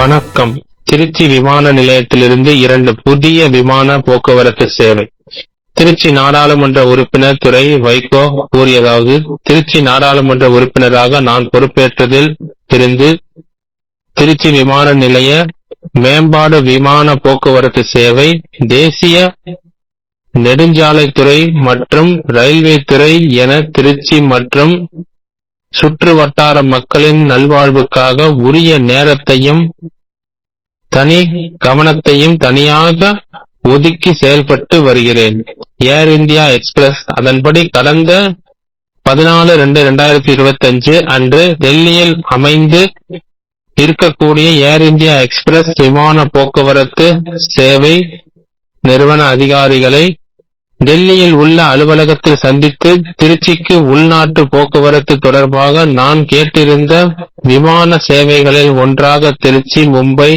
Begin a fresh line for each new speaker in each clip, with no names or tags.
வணக்கம். திருச்சி விமான நிலையத்திலிருந்து இரண்டு புதிய விமான போக்குவரத்து சேவை. திருச்சி நாடாளுமன்ற உறுப்பினர் துறை வைகோ கூறியதாவது திருச்சி நாடாளுமன்ற உறுப்பினராக நான் பொறுப்பேற்றதில் இருந்து திருச்சி விமான நிலைய மேம்பாடு விமான போக்குவரத்து சேவை தேசிய நெடுஞ்சாலைத்துறை மற்றும் ரயில்வே துறை என திருச்சி மற்றும் சுற்று வட்டார மக்களின் நல்வாழ்வுக்காக உரிய நேரத்தையும் தனி கவனத்தையும் தனியாக ஒதுக்கி செயல்பட்டு வருகிறேன். ஏர் இந்தியா எக்ஸ்பிரஸ் அதன்படி கடந்த பதினாலு ரெண்டு ரெண்டாயிரத்தி இருபத்தி அஞ்சு அன்று டெல்லியில் அமைந்து இருக்கக்கூடிய ஏர் இந்தியா எக்ஸ்பிரஸ் விமான போக்குவரத்து சேவை நிறுவன அதிகாரிகளை டெல்லியில் உள்ள அலுவலகத்தில் சந்தித்து திருச்சிக்கு உள்நாட்டு போக்குவரத்து தொடர்பாக நான் கேட்டிருந்த விமான சேவைகளில் ஒன்றாக திருச்சி மும்பை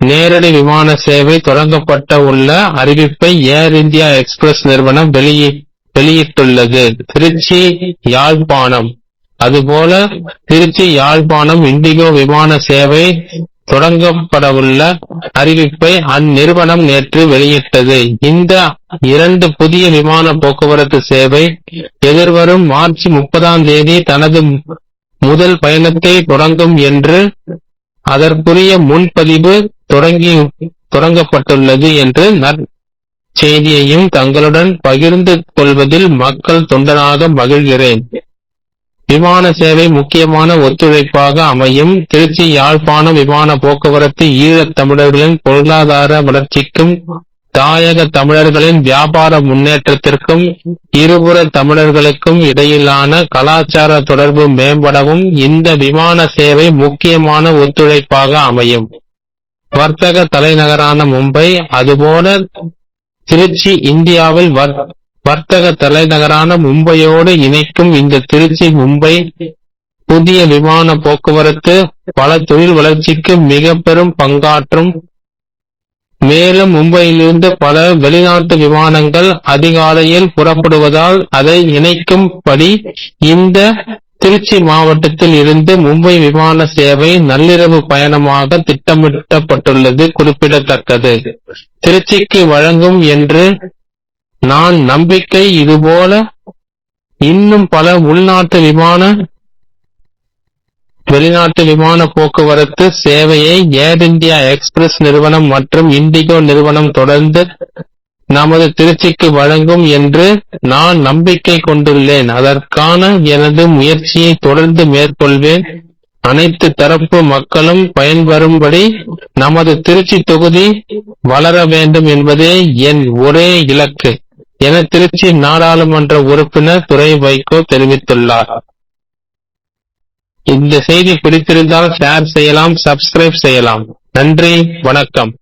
நேரடி விமான சேவை தொடங்கப்பட்ட உள்ள அறிவிப்பை ஏர் இந்தியா எக்ஸ்பிரஸ் நிறுவனம் வெளியி வெளியிட்டுள்ளது. திருச்சி யாழ்ப்பாணம். அதுபோல திருச்சி யாழ்ப்பாணம் இண்டிகோ விமான சேவை தொடங்கப்படவுள்ள அறிவிப்பை அந்நிறுவனம் நேற்று வெளியிட்டது. இந்த இரண்டு புதிய விமான போக்குவரத்து சேவை எதிர்வரும் மார்ச் முப்பதாம் தேதி தனது முதல் பயணத்தை தொடங்கும் என்று அதற்குரிய முன்பதிவு தொடங்கி தொடங்கப்பட்டுள்ளது என்று நற்செய்தியையும் தங்களுடன் பகிர்ந்து கொள்வதில் மக்கள் தொண்டனாக மகிழ்கிறேன். விமான சேவை முக்கியமான ஒத்துழைப்பாக அமையும். திருச்சி யாழ்ப்பாணம் விமான போக்குவரத்து ஈழத் தமிழர்களின் பொருளாதார வளர்ச்சிக்கும் தாயக தமிழர்களின் வியாபார முன்னேற்றத்திற்கும் இருபுற தமிழர்களுக்கும் இடையிலான கலாச்சார தொடர்பு மேம்படவும் இந்த விமான சேவை முக்கியமான ஒத்துழைப்பாக அமையும். வர்த்தக தலைநகரான மும்பை அதுபோல திருச்சி இந்தியாவில் வர்த்தக தலைநகரான மும்பையோடு இணைக்கும் இந்த திருச்சி மும்பை புதிய விமான போக்குவரத்து பல தொழில் வளர்ச்சிக்கு மிக பெரும் பங்காற்றும். மேலும் மும்பையிலிருந்து பல வெளிநாட்டு விமானங்கள் அதிகாலையில் புறப்படுவதால் அதை இணைக்கும்படி இந்த திருச்சி மாவட்டத்தில் இருந்து மும்பை விமான சேவை நள்ளிரவு பயணமாக திட்டமிடப்பட்டுள்ளது குறிப்பிடத்தக்கது. திருச்சிக்கு வழங்கும் என்று நான் நம்பிக்கை இதுபோல இன்னும் பல உள்நாட்டு விமான வெளிநாட்டு விமான போக்குவரத்து சேவையை ஏர் இந்தியா எக்ஸ்பிரஸ் நிறுவனம் மற்றும் இண்டிகோ நிறுவனம் தொடர்ந்து நமது திருச்சிக்கு வழங்கும் என்று நான் நம்பிக்கை கொண்டுள்ளேன். அதற்கான எனது முயற்சியை தொடர்ந்து மேற்கொள்வேன். அனைத்து தரப்பு மக்களும் பயன்பெறும்படி நமது திருச்சி தொகுதி வளர வேண்டும் என்பதே என் ஒரே இலக்கு. என திருச்சி நாடாளுமன்ற உறுப்பினர் துரை வைகோ தெரிவித்துள்ளார். இந்த செய்தி பிடித்திருந்தால் ஷேர் செய்யலாம் சப்ஸ்கிரைப் செய்யலாம். நன்றி வணக்கம்.